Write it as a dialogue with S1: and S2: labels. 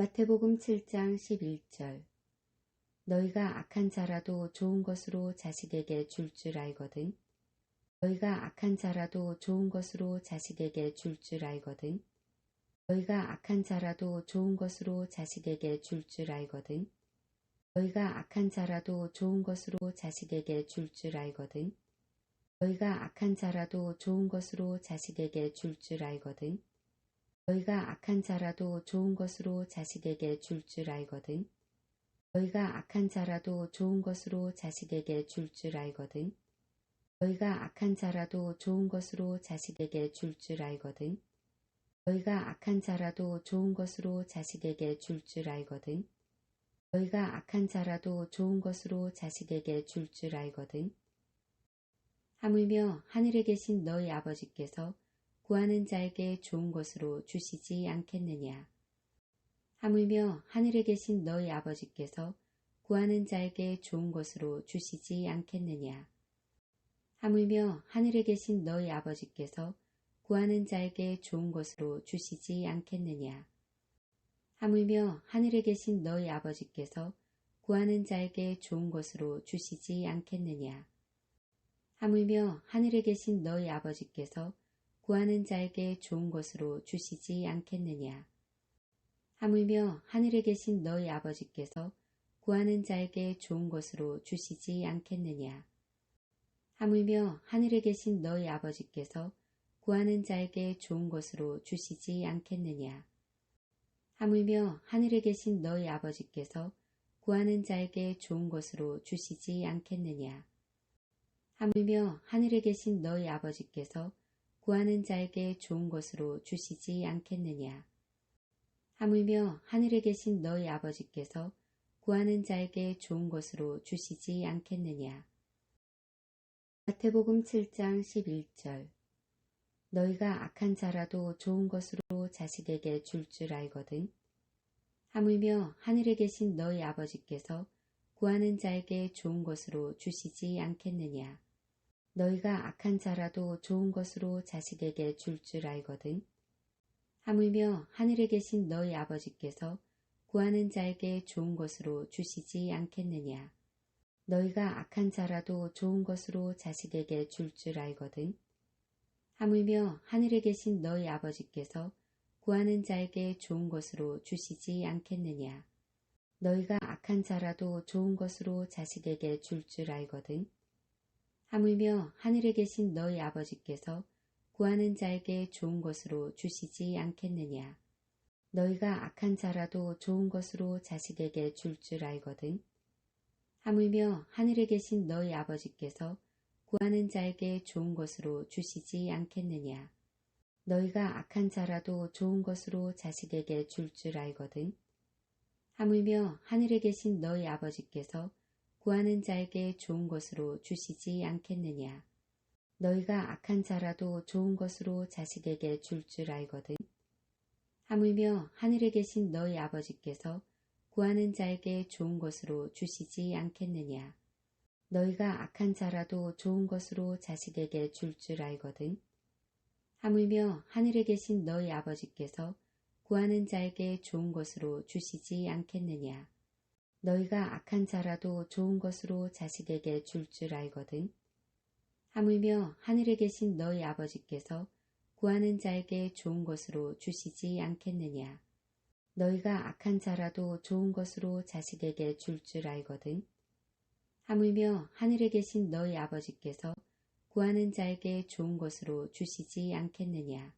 S1: 마태복음 7장 11절 너희가 악한 자라도 좋은 것으로 자식에게 줄줄 알거든. 너희가 악한 자라도 좋은 것으로 자식에게 줄줄 알거든. 너희가 악한 자라도 좋은 것으로 자식에게 줄줄 알거든. 너희가 악한 자라도 좋은 것으로 자식에게 줄줄 알거든. 너희가 악한 자라도 좋은 것으로 자식에게 줄줄 알거든. 너희가 악한 자라도 좋은 것으로 자식에게 줄줄 알거든. 너희가 악한 자라도 좋은 것으로 자식에게 줄줄 알거든. 너희가 악한 자라도 좋은 것으로 자식에게 줄줄 알거든. 너희가 악한 자라도 좋은 것으로 자식에게 줄줄 알거든. 너희가 악한 자라도 좋은 것으로 자식에게 줄줄 알거든. 하물며 하늘에 계신 너희 아버지께서 구하는 자에게 좋은 것으로 주시지 않겠느냐. 하물며 하늘에 계신 너희 아버지께서 구하는 자에게 좋은 것으로 주시지 않겠느냐. 하물며 하늘에 계신 너희 아버지께서 구하는 자에게 좋은 것으로 주시지 않겠느냐. 하물며 하늘에 계신 너희 아버지께서 구하는 자에게 좋은 것으로 주시지 않겠느냐. 하물며 하늘에 계신 너희 아버지께서 구하는 자에게 좋은 것으로 주시지 않겠느냐. 하물며 하늘에 계신 너희 아버지께서 구하는 자에게 좋은 것으로 주시지 않겠느냐. 하물며 하늘에 계신 너희 아버지께서 구하는 자에게 좋은 것으로 주시지 않겠느냐. 하물며 하늘에 계신 너희 아버지께서 구하는 자에게 좋은 것으로 주시지 않겠느냐. 하물며 하늘에 계신 너희 아버지께서 구하는 자에게 좋은 것으로 주시지 않겠느냐. 하물며 하늘에 계신 너희 아버지께서 구하는 자에게 좋은 것으로 주시지 않겠느냐. 마태복음 7장 11절 너희가 악한 자라도 좋은 것으로 자식에게 줄줄 알거든. 하물며 하늘에 계신 너희 아버지께서 구하는 자에게 좋은 것으로 주시지 않겠느냐. 너희가 악한 자라도 좋은 것으로 자식에게 줄줄 알거든. 하물며 하늘에 계신 너희 아버지께서 구하는 자에게 좋은 것으로 주시지 않겠느냐. 너희가 악한 자라도 좋은 것으로 자식에게 줄줄 알거든. 하물며 하늘에 계신 너희 아버지께서 구하는 자에게 좋은 것으로 주시지 않겠느냐. 너희가 악한 자라도 좋은 것으로 자식에게 줄줄 알거든. 하물며 하늘에 계신 너희 아버지께서 구하는 자에게 좋은 것으로 주시지 않겠느냐. 너희가 악한 자라도 좋은 것으로 자식에게 줄줄 알거든. 하물며 하늘에 계신 너희 아버지께서 구하는 자에게 좋은 것으로 주시지 않겠느냐. 너희가 악한 자라도 좋은 것으로 자식에게 줄줄 알거든. 하물며 하늘에 계신 너희 아버지께서 구하는 자에게 좋은 것으로 주시지 않겠느냐. 너희가 악한 자라도 좋은 것으로 자식에게 줄줄 알거든. 하물며 하늘에 계신 너희 아버지께서 구하는 자에게 좋은 것으로 주시지 않겠느냐. 너희가 악한 자라도 좋은 것으로 자식에게 줄줄 알거든. 하물며 하늘에 계신 너희 아버지께서 구하는 자에게 좋은 것으로 주시지 않겠느냐. 너희가 악한 자라도 좋은 것으로 자식에게 줄줄 알거든. 하물며 하늘에 계신 너희 아버지께서 구하는 자에게 좋은 것으로 주시지 않겠느냐. 너희가 악한 자라도 좋은 것으로 자식에게 줄줄 알거든. 하물며 하늘에 계신 너희 아버지께서 구하는 자에게 좋은 것으로 주시지 않겠느냐.